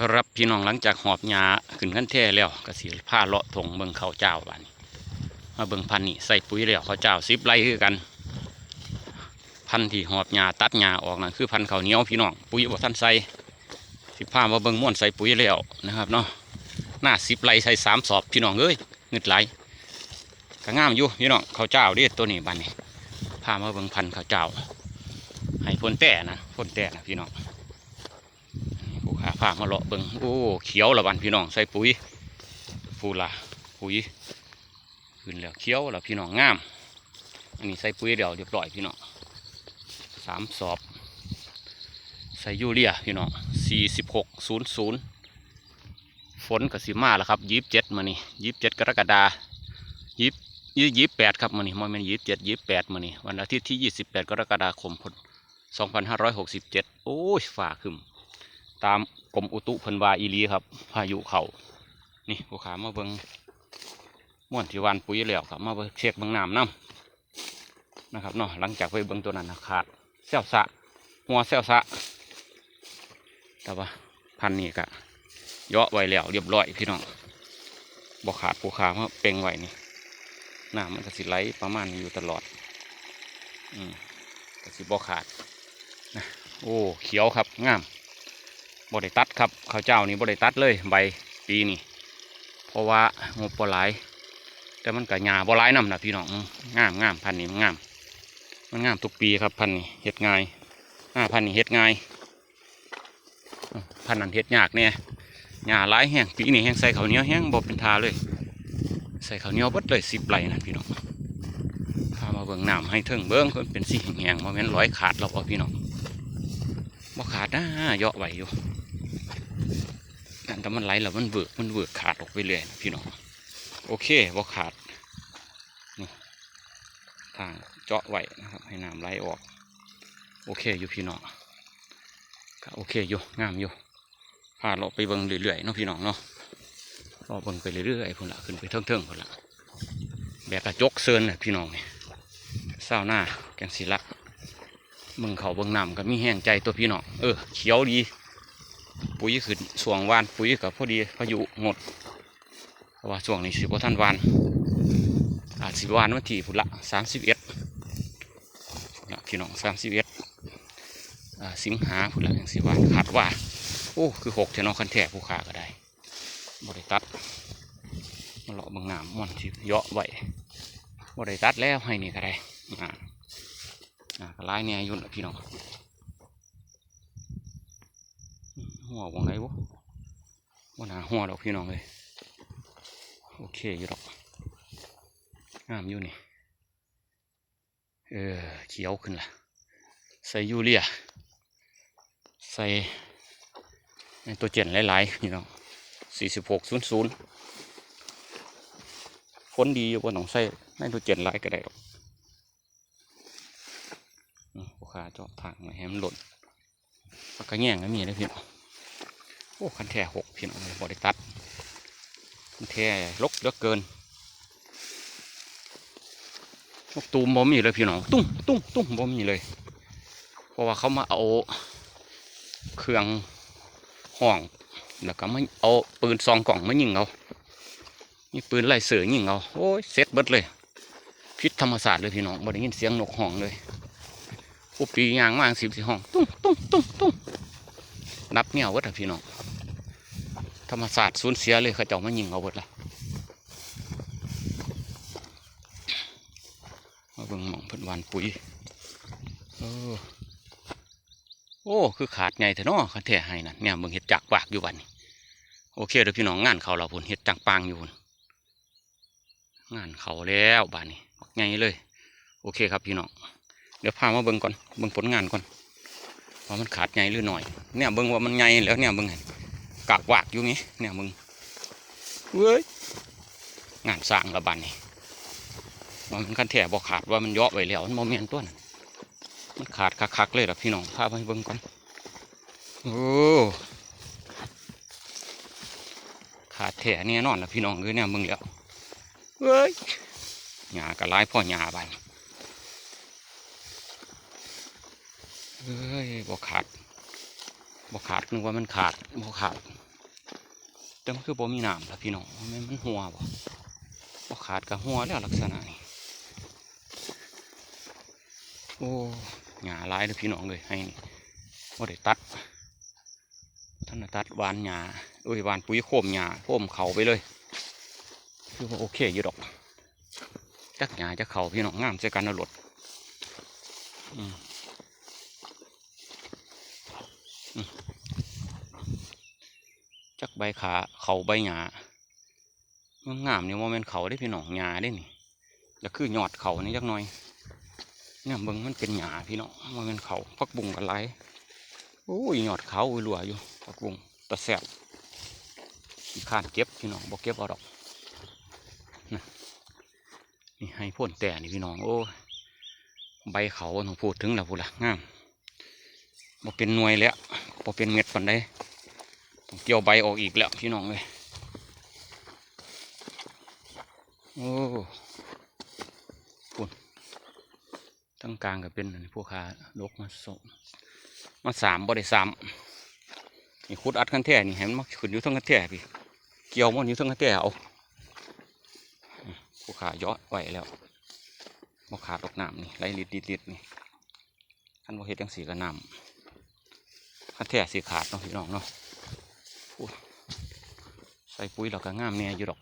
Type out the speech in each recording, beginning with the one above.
ครับพี่น้องหลังจากหอบหญ้าขึ้นขั้นแท่แล้วก็สิผ้าเลาะทงเบิ่งข้าวเจ้าบานมาเบิ่งพันนี่ใส่ปุ๋ยแล้วข้าวเจ้าสิบไร่คือกัน พันที่หอบหญ้าตัดหญ้าออกนั่นคือพันธุ์ข้าวเหนียวพี่น้องปุ๋ยบ่ทันใส่สิผ้ามาเบิ่งม่วนใส่ปุ๋ยแล้วนะครับเนาะหน้าสิบไร่ใส่สามสอบพี่น้องเอ้ยเงึดไหลก็งามอยู่พี่น้องข้าวเจ้าด้ตัวนี้บานนี้พามาเบิ่งพันธุ์ข้าวเจ้าให้พ่นแต่นะพ่นแต่นะพี่น้อง ผู้ามาเลาะเบิงโอ้เขียวละบันพี่น้องใส่ปุ๋ยฟูละปุ๋ยขึ้นแล้วเขียวล้วพี่น้องงาม อันนี้ใส่ปุ๋ยเดี๋ยวเรียบร้อยพี่น้องสามสอบใส่ยูเรียพี่น้องสี่สิบหกศูนย์ศูนย์ฝนกับสีมาแล้วครับยี่สิบเจ็ดมานี่ยี่สิบเจ็ดกรกฎายี่ยี่ยี่แปดครับมานี่มันเป็นยี่สิบเจ็ดยี่สิบแปดมานี่วันอาทิตย์ที่ยี่สิบแปดกรกฎาคมพสองพันห้าร้อยหกสิบเจ็ดโอ้ยฝ่าขึ้น ตามกรมอุตุเพันวาอีหลีครับ พายุเขานี่ผู้ขามาเบิงม่วนที่วันปุ๋ยแล้วครับ มาเบิงเช็คเบิงน้ำน้ำนะครับเนาะหลังจากไปเบิงตัวนั้นนะขาดเซลสะหัวเซลสะแต่ว่าพันนี่กะเยาะไว้แล้วเรียบร้อยพี่น้องบ่ขาดผู้ขามาเป่งไว้นี่น้ำมันก็สิไหลประมาณนี้อยู่ตลอด อืมก็สิบ่ขาดนะโอ้เขียวครับงาม บริตัดครับข้าวเจ้านี่บริตัดเลยใบปีนี่เพราะว่างบบ่หลายแต่มันกับหญ้าบลายนำนะพี่น้องงามงามพันนี้มันงาม มันงามทุกปีครับพันนี้เฮ็ดง่ายอ่าพันนี้เฮ็ดง่ายพันนั้นเฮ็ดยากเนี่ยหญ้าหลายแห้งปีนี้แห้งใส่ข้าวเหนียวแห้งบ่เป็นทาเลย ใส่ข้าวเหนียวบดเลยสิบไหลนะพี่น้องพามาเบิ่งน้ำให้เทิงเบิ่งเพิ่นเป็นสีแห้งๆบ่แม่นร้อยขาดหรอกว่าพี่น้องบ่ขาดนะเยาะไหวอยู่ันแต่มันไหลแล้วมันเบิกมันเบิกขาดออกไปเลยพี่น้องโอเคบ่ขาดนี่ทางเจาะไว้นะครับ ให้น้ำไหลออก โอเคอยู่พี่น้องก็โอเคอยู่งามอยู่พาเราไปเบิ่งเรื่อยๆเนาะพี่น้องเนาะรอเบิ่งไปเรื่อยๆพุ่นละขึ้นไปเทิงๆพุ่นละแบกกระจกเซินน่ะพี่น้องเนี่ยเศร้าหน้าแกงศิละเบิ่งเขาเบิ่งน้ำก็มีแห้งใจตัวพี่น้องเออเขียวดี ปุ๋ยขึ้นส่วงวานปุ๋ยกับพอดีพายุหมดเพราะว่าช่วงนี้สิบท่านวานอาจสิบวานวันที่พุละสามสิบเอ็ดละพี่น้องสามสิบเอ็ดสิงหาพุละอย่างสิบวานขาดว่าโอ้คือหกเทนอคันแทกผู้ขาก็ได้บริตัดมาเลาะบางน้ำมันสิเยาะไว้บริตัดแล้วให้นี่ก็ได้อ่าอ่าก็ไล่เนี่ยยุ่นละพี่น้อง หัววงไหนวะว่าหนาหัวดอกพี่น้องเลยโอเคอยู่ดอกงามอยู่นี่เออเขียวขึ้นละใส่ยูเรียใส่ในตัวเจนหลายๆพี่น้องสี่สิบหกศูนย์ศูนย์คนดีอยู่บนต้องใส่ในตัวเจนหลายก็ได้หรอกอืมลูกค้าเจาะทางมาให้มันหล่นปากกระแง่งก็มีนะพี่น้อง โอ้คันแท่หกพี่น้องบริตัดคันแท่ลกเลือเกินกตูมบ่มีเลยพี่น้องตุ้งตุ้งตุ้งบ่มีเลย เพราะว่าเขามาเอาเครื่องห้องแล้วก็มาเอาปืนซองกล่องมายิงเอามีปืนไล่เสือยิงเอาโอ้ยเซ็ตเบิดเลยพิษธรรมศาสตร์เลยพี่น้องบ่ได้ยินเสียงนกห้องเลยผู้ปียางมากสิบสี่ห้องตุ้งตุ้งตุ้งตุ้งนับเงี้ยววัดอะพี่น้อง ธรรมศาสตร์สูญเสียเลยเขาเจ้ามายิงเอาเบิดละมาเบิ่งหมองเพิ่นวานปุ๋ยเออโอ้ คือขาดไงแต่เนาะคันแท้ให้นั่นเนี่ยเบิ่งเห็ดจักปากอยู่บัดนี้ โอเคเด้อพี่น้องงานเขาเราพุ่นเห็ดจังปางอยู่พุ่นงานเขาแล้วบ้านนี้บักไงเลย โอเคครับพี่น้องเดี๋ยวพามาเบิ่งก่อนเบิ่งผลงานก่อนว่ามันขาดไงหรือหน่อย เนี่ยเบิ่งว่ามันไงแล้วเนี่ยเบิ่งให้ กากวากอยู่งี้เนี่ยมึงเว้ยงานสร้างระบันนี่ว่ามันคันแถบอกขาดว่ามันเยาะไว้แล้วมันโมเมนตัวนั้นมันขาดคักๆเลยล่ะพี่น้องพาไปเบิ่งก่อนโอ้ขาดแถเนี่ยนอนละพี่น้องเลยเนี่ยมึงแล้วเว้ยหญ้ากระไล่พ่อหญ้าบานเอ้ยบ่ขาดบ่ขาดนึกว่ามันขาดบ่ขาด แต่มันคือบ่มีน้ำละพี่น้องม่นมันหัวบ่บ่ขาดกับหัวแล้วลักษณะนี้โอ้หญ้าลายเด้อพี่น้องเลยให้นี่บ่ได้ตัดท่านตัดวานหญ้าเอ้ยวานปุ๋ยโคมหญ้าโคมเขาไปเลย คือว่าโอเคอยู่ดอกจักหญ้าจะเขาพี่น้องงามใส่กันเอารถอืมอืมจัก ใบขาเขาใบหญ้างามๆเนี่ยโมเมนเขาได้พี่น้องหญ้าได้นี่จะคือยอดเขานี่จักหน่อยเนี่ยเบิ่งมันเป็นหญ้าพี่น้องโมเมนเขาพักบุ้งกันไรโอ้ยยอดเขาหลัวอยู่พักบุ้งตะแสบขี้ขานเก็บพี่น้องบ่เก็บเอาดอกนี่ให้พ่นแต่นี่พี่น้องโอ้ใบเขาหนูพูดถึงแล้วพูดละงามบ่เป็นหน่วยแล้วบ่เป็นเม็ดปันใดต้อง เกี่ยวใบออกอีกแล้วพี่น้องเลยโอ้ปุ่นตั้งกลางก็เป็นพวกขาลกมาสองมาสามบ่ได้สามนี่ขุดอัดกันแท่นี่เห็นมันขึ้นอยู่ทั้งกันแท่พี่เกี่ยวมันอยู่ทั้งกันแท่เอาผู้ขายาะไหวแล้วบ่ขาดอกน้ำนี่ไหลลิดลิดลิดนี่ขั้นบ่เฮ็ดจังสีก็น้ำขั้นแท้สีขาดเนาะพี่น้องเนาะ ใส่ปุ๋ยเราก็งามแน่อยู่ดอก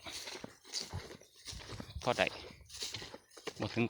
พอได้มาถึง